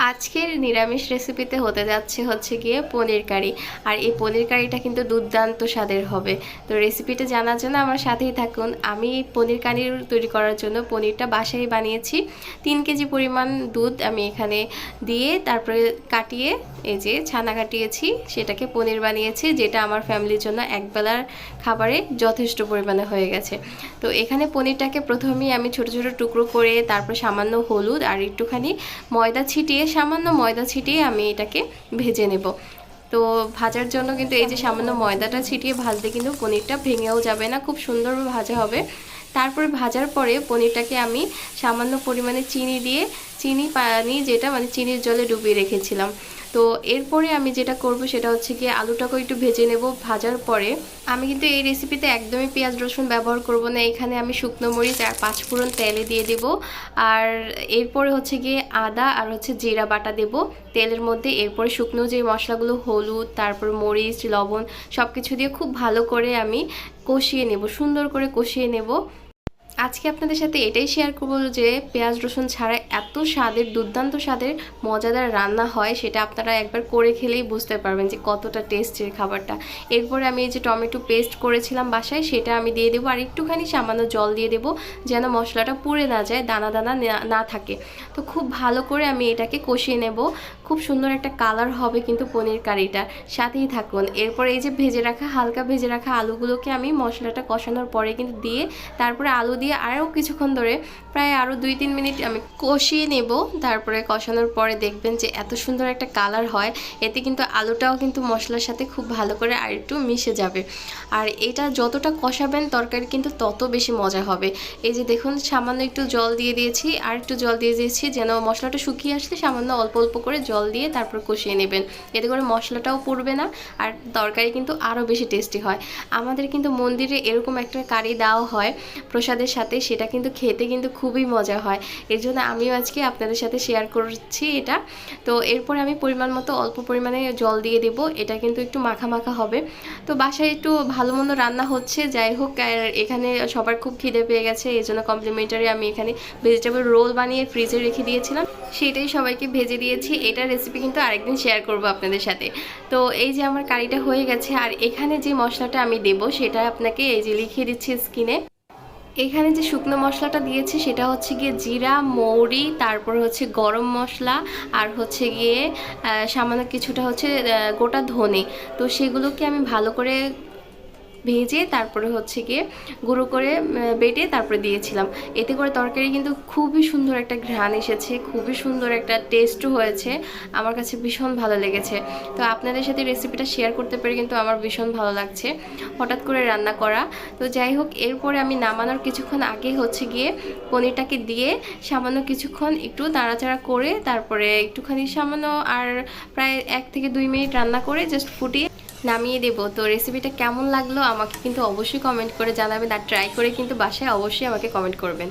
আজকের নিরামিষ রেসিপিতে হতে যাচ্ছে হচ্ছে গিয়ে পনির কারি। আর এই পনির কারিটা কিন্তু দুর্দান্ত স্বাদের হবে। তো রেসিপিটা জানার জন্য আমার সাথেই থাকুন। আমি পনির কারি তৈরি করার জন্য পনিরটা বাসায় বানিয়েছি। তিন কেজি পরিমাণ দুধ আমি এখানে দিয়ে তারপরে কাটিয়ে, এই যে ছানা কাটিয়েছি, সেটাকে পনির বানিয়েছি, যেটা আমার ফ্যামিলির জন্য একবেলার খাবারে যথেষ্ট পরিমাণে হয়ে গেছে। তো এখানে পনিরটাকে প্রথমেই আমি ছোট ছোট টুকরো করে, তারপর সামান্য হলুদ আর একটুখানি ময়দা ছিটিয়ে সামান্য ময়দা ছিটিয়ে আমি এটাকে ভেজে নেব। তো ভাজার জন্য কিন্তু এই যে সামান্য ময়দাটা ছিটিয়ে ভাজলে কিন্তু পনিরটা ভেঙেও যাবে না, খুব সুন্দরভাবে ভাজা হবে। তারপরে ভাজার পরে পনিরটাকে আমি সামান্য পরিমাণে চিনি দিয়ে, চিনি, পানি যেটা মানে চিনির জলে ডুবিয়ে রেখেছিলাম। তো এরপরে আমি যেটা করব সেটা হচ্ছে গিয়ে আলুটাকেও একটু ভেজে নেব ভাজার পরে। আমি কিন্তু এই রেসিপিতে একদমই পেঁয়াজ, রসুন ব্যবহার করব না। এখানে আমি শুকনো মরিচ আর পাঁচফোড়ন তেলে দিয়ে দেব। আর এরপরে হচ্ছে গিয়ে আদা আর হচ্ছে জিরা বাটা দেব। তেলের মধ্যে এরপরে শুকনো যে মশলাগুলো হলুদ, তারপর মরিচ, লবণ সব কিছু দিয়ে খুব ভালো করে আমি কষিয়ে নেব, সুন্দর করে কষিয়ে নেব। আজকে আপনাদের সাথে এটাই শেয়ার করব যে পেঁয়াজ, রসুন ছাড়া এত স্বাদের, দুর্দান্ত স্বাদের, মজাদার রান্না হয় সেটা আপনারা একবার করে খেলেই বুঝতে পারবেন যে কতটা টেস্টের খাবারটা। এরপরে আমি এই যে টমেটো পেস্ট করেছিলাম বাসায়, সেটা আমি দিয়ে দেবো আর একটুখানি সামান্য জল দিয়ে দেবো যেন মশলাটা পুড়ে না যায়, দানা দানা না- থাকে। তো খুব ভালো করে আমি এটাকে কষিয়ে নেব। খুব সুন্দর একটা কালার হবে কিন্তু পনির কারিটা। সাথেই থাকুন। এরপর এই যে ভেজে রাখা, হালকা ভেজে রাখা আলুগুলোকে আমি মশলাটা কষানোর পরে কিন্তু দিয়ে তারপরে আলু দিয়ে আরও কিছুক্ষণ ধরে প্রায় আরও দুই তিন মিনিট আমি কষিয়ে নেব। তারপরে কষানোর পরে দেখবেন যে এত সুন্দর একটা কালার হয়। এতে কিন্তু আলুটাও কিন্তু মশলার সাথে খুব ভালো করে আর একটু মিশে যাবে। আর এটা যতটা কষাবেন তরকারি কিন্তু তত বেশি মজা হবে। এই যে দেখুন, সামান্য একটু জল দিয়ে দিয়েছি। আর একটু জল দিয়ে দিয়েছি যেন মশলাটা শুকিয়ে আসলে সামান্য অল্প অল্প করে জল দিয়ে তারপর কষিয়ে নেবেন। এতে করে মশলাটাও পড়বে না আর তরকারি কিন্তু আরও বেশি টেস্টি হয়। আমাদের কিন্তু মন্দিরে এরকম একটা কারি দেওয়া হয়। প্রসাদের সাথে সেটা কিন্তু খেতে কিন্তু খুবই মজা হয়। এর জন্য আমিও আজকে আপনাদের সাথে শেয়ার করছি এটা। তো এরপর আমি পরিমাণ মতো অল্প পরিমাণে জল দিয়ে দেব। এটা কিন্তু একটু মাখা মাখা হবে। তো বাসায় একটু ভালো মন্দ রান্না হচ্ছে, যাই হোক এখানে সবার খুব খিদে পেয়ে গেছে, এই জন্য কমপ্লিমেন্টারি আমি এখানে ভেজিটেবল রোল বানিয়ে ফ্রিজে রেখে দিয়েছিলাম। সেটাই সবাইকে ভেজে দিয়েছি। এটা রেসিপি কিন্তু আরেকদিন শেয়ার করব আপনাদের সাথে। তো এই যে আমার কারিটা হয়ে গেছে, আর এখানে যে মশলাটা আমি দেব, সেটা আপনাকে এই যে লিখিয়ে দিচ্ছি স্কিনে এখানে যে শুকনো মশলাটা দিয়েছি সেটা হচ্ছে গিয়ে জিরা, মৌরি, তারপর হচ্ছে গরম মশলা আর হচ্ছে গিয়ে সামান্য কিছুটা হচ্ছে গোটা ধনে। তো সেগুলোকে আমি ভালো করে ভেজে তারপরে হচ্ছে গিয়ে গুঁড়ো করে বেটে তারপরে দিয়েছিলাম। এতে করে তরকারি কিন্তু খুবই সুন্দর একটা ঘ্রাণ এসেছে, খুবই সুন্দর একটা টেস্টও হয়েছে। আমার কাছে ভীষণ ভালো লেগেছে। তো আপনাদের সাথে রেসিপিটা শেয়ার করতে পেরে কিন্তু আমার ভীষণ ভালো লাগছে, হঠাৎ করে রান্না করা। তো যাই হোক, এরপরে আমি নামানোর কিছুক্ষণ আগে হচ্ছে গিয়ে পনিরটাকে দিয়ে সামান্য কিছুক্ষণ একটু নাড়াচাড়া করে, তারপরে একটুখানি সামান্য আর প্রায় এক থেকে দুই মিনিট রান্না করে জাস্ট ফুটিয়ে নামিয়ে দেবো। তো রেসিপিটা কেমন লাগল আমাকে কিন্তু অবশ্যই কমেন্ট করে জানাবেন আর ট্রাই করে কিন্তু বাসায় অবশ্যই আমাকে কমেন্ট করবেন।